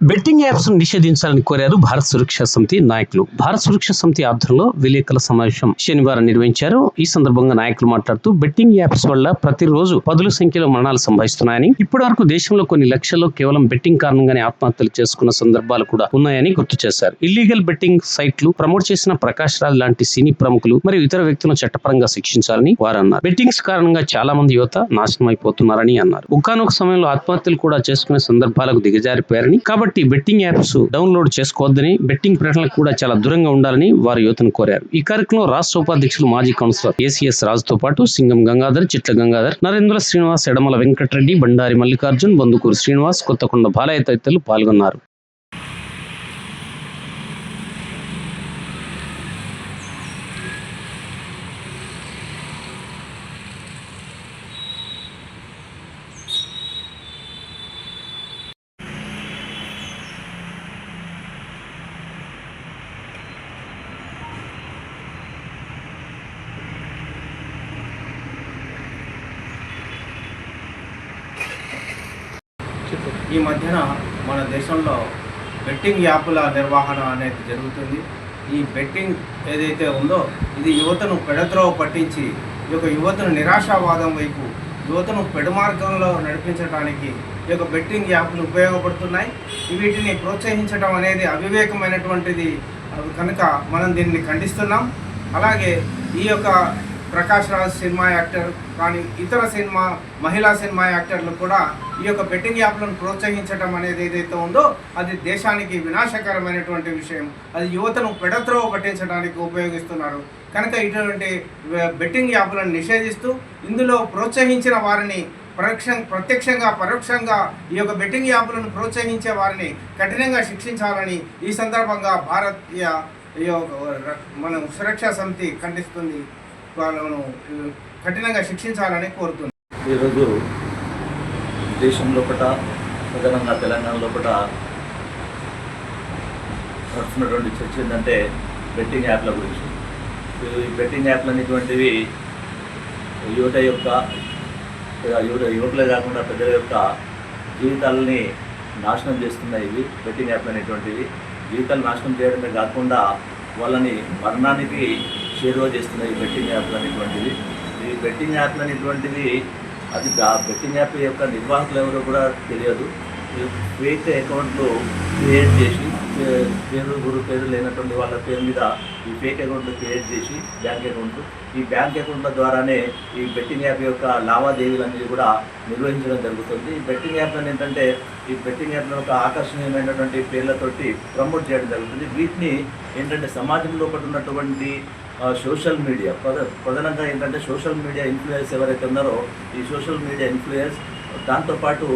Betting apps నిషేధించాలని కోరారు భారత్ సురక్షా సమితి నాయకులు. భారత్ సురక్షా సమితి ఆధ్వర్యంలో విలేకరుల సమావేశం శనివారం నిర్వహించారు. ఈ సందర్భంగా నాయకులు మాట్లాడుతూ బెట్టింగ్ యాప్స్ వల్ల ప్రతిరోజు పదుల సంఖ్యలో మరణాలు సంభవిస్తున్నాయని ఇప్పటి వరకు దేశంలో కొన్ని లక్షల్లో కేవలం బెట్టింగ్ కారణంగానే ఆత్మహత్యలు చేసుకున్న సందర్భాలు కూడా ఉన్నాయని గుర్తు చేశారు. ఇల్లీగల్ బెట్టింగ్ సైట్లు ప్రమోట్ చేసిన ప్రకాష్ రాజ్ లాంటి సినీ ప్రముఖులు మరియు ఇతర వ్యక్తులను చట్టపరంగా శిక్షించాలని వారు అన్నారు బెట్టింగ్స్ కారణంగా చాలా మంది యువత నాశనం అయిపోతున్నారని అన్నారు. ఒకానొక సమయంలో ఆత్మహత్యలు కూడా చేసుకునే సందర్భాలకు దిగజారిపోయారని కాబట్టి బెట్టింగ్ యాప్స్ డౌన్లోడ్ చేసుకోవద్దని బెట్టింగ్ ప్రకటనలకు కూడా చాలా దూరంగా ఉండాలని వారు యువతను కోరారు. ఈ కార్యక్రమంలో రాష్ట్ర ఉపాధ్యక్షులు మాజీ కౌన్సిలర్ ఏసీఎస్ రాజుతో పాటు సింగం గంగాధర్ చిట్ల గంగాధర్ నరేంద్ర శ్రీనివాస్ ఎడమల వెంకటరెడ్డి బండారి మల్లికార్జున్ బందుకూరు శ్రీనివాస్ కొత్తకొండ బాలయ్య తదితరులు పాల్గొన్నారు. ఈ మధ్యన మన దేశంలో బెట్టింగ్ యాప్ల నిర్వహణ అనేది జరుగుతుంది. ఈ బెట్టింగ్ ఏదైతే ఉందో ఇది యువతను పెడత్రోవ పట్టించి ఈ యొక్క యువతను నిరాశావాదం వైపు యువతను పెడుమార్గంలో నడిపించడానికి ఈ యొక్క బెట్టింగ్ యాప్లు ఉపయోగపడుతున్నాయి. వీటిని ప్రోత్సహించడం అనేది అవివేకమైనటువంటిది. కనుక మనం దీన్ని ఖండిస్తున్నాం. అలాగే ఈ యొక్క ప్రకాష్ రాజ్ సినిమా యాక్టర్ కానీ ఇతర సినిమా మహిళా సినిమా యాక్టర్లు కూడా ఈ యొక్క బెట్టింగ్ యాప్లను ప్రోత్సహించడం అనేది ఏదైతే ఉందో అది దేశానికి వినాశకరమైనటువంటి విషయం. అది యువతను పెడత్రోవ పట్టించడానికి ఉపయోగిస్తున్నారు. కనుక ఇటువంటి బెట్టింగ్ యాప్లను నిషేధిస్తూ ఇందులో ప్రోత్సహించిన వారిని పరోక్ష ప్రత్యక్షంగా పరోక్షంగా ఈ యొక్క బెట్టింగ్ యాప్లను ప్రోత్సహించే వారిని కఠినంగా శిక్షించాలని ఈ సందర్భంగా భారతీయ ఈ యొక్క మన సురక్షా సమితి ఖండిస్తుంది. వాళ్ళను కఠినంగా శిక్షించాలని కోరుతుంది. ఈరోజు దేశం లోపల ప్రధానంగా తెలంగాణ లోపల నడుస్తున్నటువంటి చర్చ ఏంటంటే బెట్టింగ్ యాప్ల గురించి. ఈ బెట్టింగ్ యాప్లు అనేటువంటివి యువత యొక్క యువత యువకులే కాకుండా పెద్దల యొక్క జీవితాలని నాశనం చేస్తున్నాయి ఇవి బెట్టింగ్ యాప్లు అనేటువంటివి. జీవితాలు నాశనం చేయడమే కాకుండా వాళ్ళని మరణానికి చేరువ చేస్తున్నాయి ఈ బెట్టింగ్ యాప్లు అనేటువంటివి ఈ బెట్టింగ్ యాప్లు అనేటువంటివి అది ఆ బెట్టింగ్ యాప్ యొక్క నిర్వాహకులు ఎవరో కూడా తెలియదు. ఫేక్ అకౌంట్లు క్రియేట్ చేసి పేరు గురు పేరు లేనటువంటి వాళ్ళ పేరు మీద ఈ ఫేక్ అకౌంట్లు క్రియేట్ చేసి బ్యాంక్ అకౌంట్లు ఈ బ్యాంక్ అకౌంట్ల ద్వారానే ఈ బెట్టింగ్ యాప్ యొక్క లావాదేవీలు అనేది కూడా నిర్వహించడం జరుగుతుంది. ఈ బెట్టింగ్ యాప్ ఏంటంటే ఈ బెట్టింగ్ యాప్లో ఒక ఆకర్షణీయమైనటువంటి పేర్లతోటి ప్రమోట్ చేయడం జరుగుతుంది. వీటిని ఏంటంటే సమాజంలో ఒకటి ఉన్నటువంటి సోషల్ మీడియా. ప్రధ ప్రధానంగా ఏంటంటే సోషల్ మీడియా ఇన్ఫ్లుయెన్స్ ఎవరైతే ఉన్నారో ఈ సోషల్ మీడియా ఇన్ఫ్లుయెన్స్ దాంతోపాటు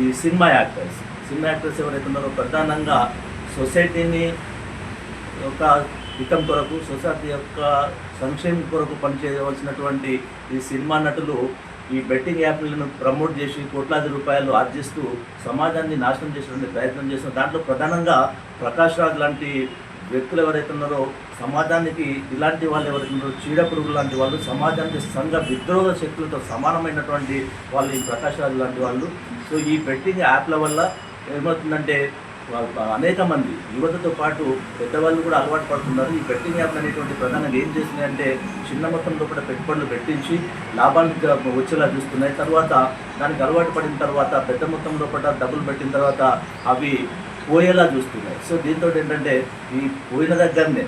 ఈ సినిమా యాక్టర్స్. సినిమా యాక్టర్స్ ఎవరైతే ఉన్నారో ప్రధానంగా సొసైటీని యొక్క హితం కొరకు సొసైటీ యొక్క సంక్షేమం కొరకు పనిచేయవలసినటువంటి ఈ సినిమా నటులు ఈ బెట్టింగ్ యాప్లను ప్రమోట్ చేసి కోట్లాది రూపాయలు ఆర్జిస్తూ సమాజాన్ని నాశనం చేసినటువంటి ప్రయత్నం చేస్తున్న దాంట్లో ప్రధానంగా ప్రకాష్ రాజ్ లాంటి వ్యక్తులు ఎవరైతే ఉన్నారో సమాజానికి ఇలాంటి వాళ్ళు ఎవరైతే ఉన్నారో చీడ లాంటి వాళ్ళు సమాజానికి సంఘ విద్రోహ శక్తులతో సమానమైనటువంటి వాళ్ళు ఈ ప్రకాశాలు లాంటి వాళ్ళు. సో ఈ బెట్టింగ్ యాప్ల వల్ల ఏమవుతుందంటే అనేక మంది యువతతో పాటు పెద్దవాళ్ళు కూడా అలవాటు పడుతున్నారు. ఈ బెట్టింగ్ యాప్లు అనేటువంటి ప్రధానంగా ఏం చేస్తున్నాయంటే చిన్న మొత్తంలో కూడా పెట్టుబడులు పెట్టించి లాభాలు వచ్చేలా చూస్తున్నాయి. తర్వాత దానికి అలవాటు పడిన తర్వాత పెద్ద మొత్తంలో కూడా డబ్బులు పెట్టిన తర్వాత అవి పోయేలా చూస్తున్నాయి. సో దీంతో ఏంటంటే ఈ పోయిన దగ్గరనే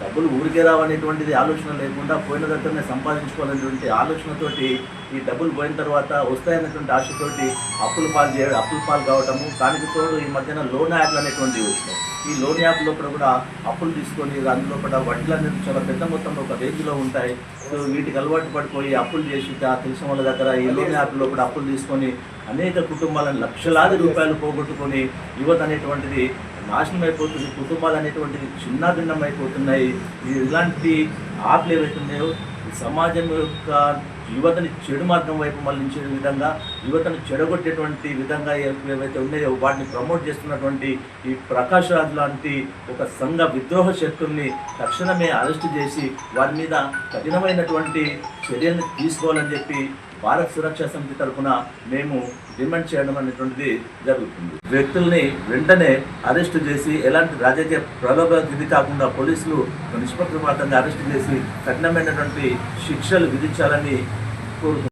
డబ్బులు ఊరికే రావనేటువంటిది ఆలోచన లేకుండా పోయిన దగ్గరనే సంపాదించుకోవాలనేటువంటి ఆలోచనతోటి ఈ డబ్బులు పోయిన తర్వాత వస్తాయనేటువంటి ఆశతోటి అప్పులు పాలు చేయడం అప్పులు పాలు కావటము దానికి తోడు ఈ మధ్యన లోన్ యాప్లు అనేటువంటివి వచ్చినాయి. ఈ లోన్ యాప్ లోపల కూడా అప్పులు తీసుకొని అందులో కూడా వడ్డీలు అనేది చాలా పెద్ద మొత్తంలో ఒక రేంజ్లో ఉంటాయి. సో వీటికి అలవాటు పడిపోయి అప్పులు చేసి ఆ తెలిసిన వాళ్ళ దగ్గర ఈ లోన్ యాప్లో కూడా అప్పులు తీసుకొని అనేక కుటుంబాలను లక్షలాది రూపాయలు పోగొట్టుకొని యువత అనేటువంటిది నాశనం అయిపోతుంది కుటుంబాలు అనేటువంటివి చిన్నాభిన్నం అయిపోతున్నాయి. ఇలాంటి ఆటలు ఏవైతున్నాయో సమాజం యొక్క యువతని చెడు మార్గం వైపు మళ్ళించే విధంగా యువతను చెడగొట్టేటువంటి విధంగా ఏవైతే ఉన్నాయో వాటిని ప్రమోట్ చేస్తున్నటువంటి ఈ ప్రకాష్ రాజ్ లాంటి ఒక సంఘ విద్రోహ శక్తుల్ని తక్షణమే అరెస్ట్ చేసి వారి మీద కఠినమైనటువంటి చర్యలు తీసుకోవాలని చెప్పి భారత్ సురక్షా సమితి తరఫున మేము డిమాండ్ చేయడం అనేటువంటిది జరుగుతుంది. వ్యక్తుల్ని వెంటనే అరెస్టు చేసి ఎలాంటి రాజకీయ ప్రలోభాలకు ఇది కాకుండా పోలీసులు నిష్పక్షపాతంగా అరెస్టు చేసి కఠినమైనటువంటి శిక్షలు విధించాలని కోరుతున్నాం.